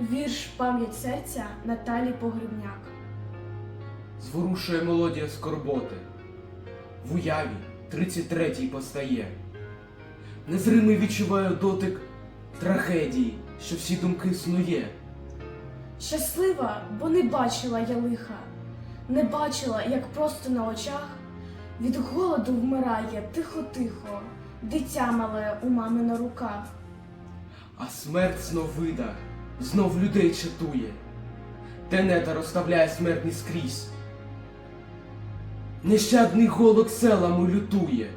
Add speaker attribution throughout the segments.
Speaker 1: Вірш Пам'ять серця Наталі Погребняк.
Speaker 2: Зворушує мелодія скорботи. В уяві тридцять третій постає. Незримий відчуваю дотик трагедії, що всі думки снує.
Speaker 1: Щаслива, бо не бачила я лиха, не бачила, як просто на очах від голоду вмирає тихо-тихо, дитя мале у мами на руках.
Speaker 2: А смерть знов вида, знов людей чатує. Тенета розставляє смертні скрізь. Нещадний голод селами лютує,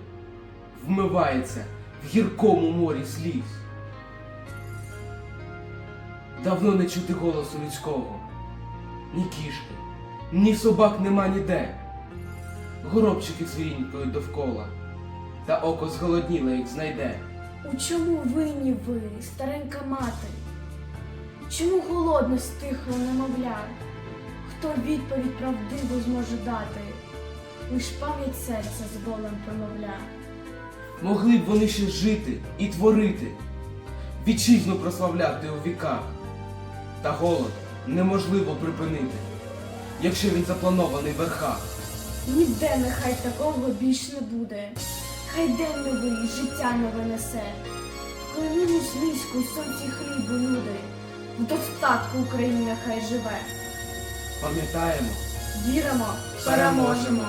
Speaker 2: вмивається в гіркому морі сліз. Давно не чути голосу людського, ні кішки, ні собак нема ніде. Горобчики звірінькою довкола, та око зголодніле їх знайде.
Speaker 1: У чому винні ви, старенька мати? Чому голодно стихло немовля? Хто відповідь правдиву зможе дати? Лиш пам'ять серця з болем промовля.
Speaker 2: Могли б вони ще жити і творити, вітчизну прославляти у віках. Та голод неможливо припинити, якщо він запланований в верхах.
Speaker 1: Ніде нехай такого більш не буде. Хай день новий життя нове несе. Клинину слизьку сонці хлібу люди. В достатку Україна хай живе.
Speaker 2: Пам'ятаємо,
Speaker 1: Віримо, переможемо.